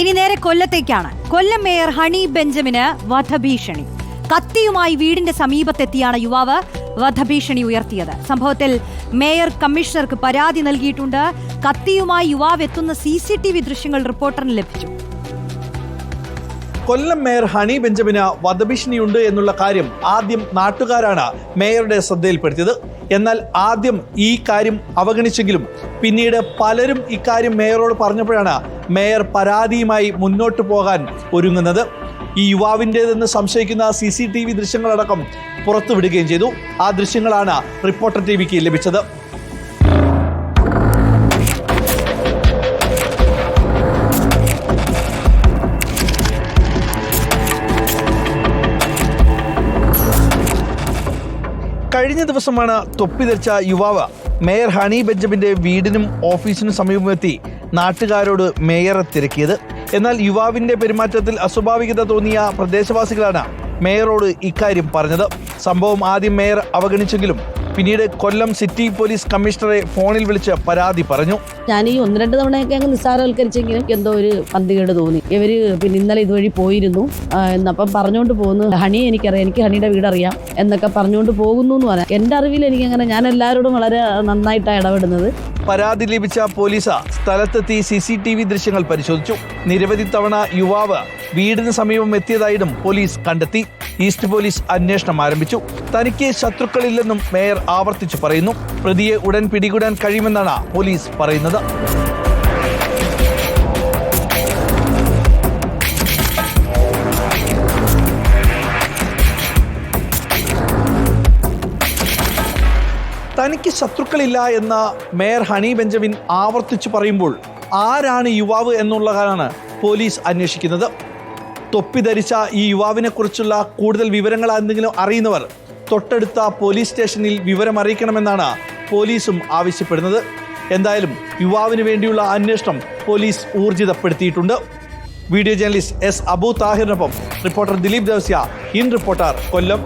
ഇനി നേരെ കൊല്ലത്തേക്കാണ്. കൊല്ലം mayor honey ബെഞ്ചമിന് വധഭീഷണി. കത്തിയുമായി വീടിന്റെ സമീപത്തെത്തിയാണ് യുവാവ് വധഭീഷണി ഉയർത്തിയത്. സംഭവത്തിൽ മേയർ കമ്മീഷണർക്ക് പരാതി നൽകിയിട്ടുണ്ട്. കത്തിയുമായി യുവാവ് എത്തുന്ന സി സി ടി വി ദൃശ്യങ്ങൾ റിപ്പോർട്ടറിന് ലഭിച്ചു. കൊല്ലം മേയർ ഹണി ബെഞ്ചമിന് വധഭീഷണിയുണ്ട് എന്നുള്ള കാര്യം ആദ്യം നാട്ടുകാരാണ് മേയറുടെ ശ്രദ്ധയിൽപ്പെടുത്തിയത്. എന്നാൽ ആദ്യം ഈ കാര്യം അവഗണിച്ചെങ്കിലും പിന്നീട് പലരും ഇക്കാര്യം മേയറോട് പറഞ്ഞപ്പോഴാണ് മേയർ പരാതിയുമായി മുന്നോട്ട് പോകാൻ ഒരുങ്ങുന്നത്. ഈ യുവാവിന്റേതെന്ന് സംശയിക്കുന്ന സി സി ടി വി ദൃശ്യങ്ങളടക്കം പുറത്തുവിടുകയും ചെയ്തു. ആ ദൃശ്യങ്ങളാണ് റിപ്പോർട്ടർ ടി വിക്ക് ലഭിച്ചത്. കഴിഞ്ഞ ദിവസമാണ് തൊപ്പി ധരിച്ച യുവാവ് മേയർ ഹണി ബെഞ്ചമിന്റെ വീടിനും ഓഫീസിനും സമീപമെത്തി നാട്ടുകാരോട് മേയറെ തിരക്കിയത്. എന്നാൽ യുവാവിന്റെ പെരുമാറ്റത്തിൽ അസ്വാഭാവികത തോന്നിയ പ്രദേശവാസികളാണ് മേയറോട് ഇക്കാര്യം പറഞ്ഞത്. സംഭവം ആദ്യം മേയർ അവഗണിച്ചെങ്കിലും പിന്നീട് കൊല്ലം സിറ്റി പോലീസ് കമ്മീഷണറെ ഫോണിൽ വിളിച്ച് പരാതി പറഞ്ഞു. ഞാൻ ഈ ഒന്ന് രണ്ട് തവണയൊക്കെ അങ്ങ് നിസ്സാരവൽക്കരിച്ചെങ്കിലും എന്തോ ഒരു പന്തികേട് തോന്നി. ഇവർ പിന്നെ ഇന്നലെ ഇതുവഴി പോയിരുന്നു. എന്നപ്പം പറഞ്ഞുകൊണ്ട് പോകുന്നു. ഹണി എനിക്കറിയാം. എനിക്ക് ഹണിയുടെ വീടറിയാം എന്നൊക്കെ പറഞ്ഞുകൊണ്ട് പോകുന്നു എന്ന് പറയാം. എന്റെ അറിവിൽ എനിക്ക് അങ്ങനെ ഞാൻ എല്ലാവരോടും വളരെ നന്നായിട്ടാണ് ഇടപെടുന്നത്. പരാതി ലഭിച്ച പോലീസ് സ്ഥലത്തെത്തി സി സി ടി വി ദൃശ്യങ്ങൾ പരിശോധിച്ചു. നിരവധി തവണ യുവാവ് വീടിന് സമീപം എത്തിയതായിട്ടും പോലീസ് കണ്ടെത്തി. ഈസ്റ്റ് പോലീസ് അന്വേഷണം ആരംഭിച്ചു. തനിക്ക് ശത്രുക്കളില്ലെന്നും മേയർ ആവർത്തിച്ചു പറയുന്നു. പ്രതിയെ ഉടൻ പിടികൂടാൻ കഴിയുമെന്നാണ് പോലീസ് പറയുന്നത്. തനിക്ക് ശത്രുക്കളില്ല എന്ന മേയർ ഹണി ബെഞ്ചമിൻ ആവർത്തിച്ചു പറയുമ്പോൾ ആരാണ് യുവാവ് എന്നുള്ളതാണ് പോലീസ് അന്വേഷിക്കുന്നത്. തൊപ്പി ധരിച്ച ഈ യുവാവിനെ കുറിച്ചുള്ള കൂടുതൽ വിവരങ്ങൾ എന്തെങ്കിലും അറിയുന്നവർ തൊട്ടടുത്ത പോലീസ് സ്റ്റേഷനിൽ വിവരം അറിയിക്കണമെന്നാണ് പോലീസും ആവശ്യപ്പെടുന്നത്. എന്തായാലും യുവാവിന് വേണ്ടിയുള്ള അന്വേഷണം പോലീസ് ഊർജിതപ്പെടുത്തിയിട്ടുണ്ട്. Video journalist S Abu താഹിറിനൊപ്പം reporter Dileep Devasya in reporter Kollam.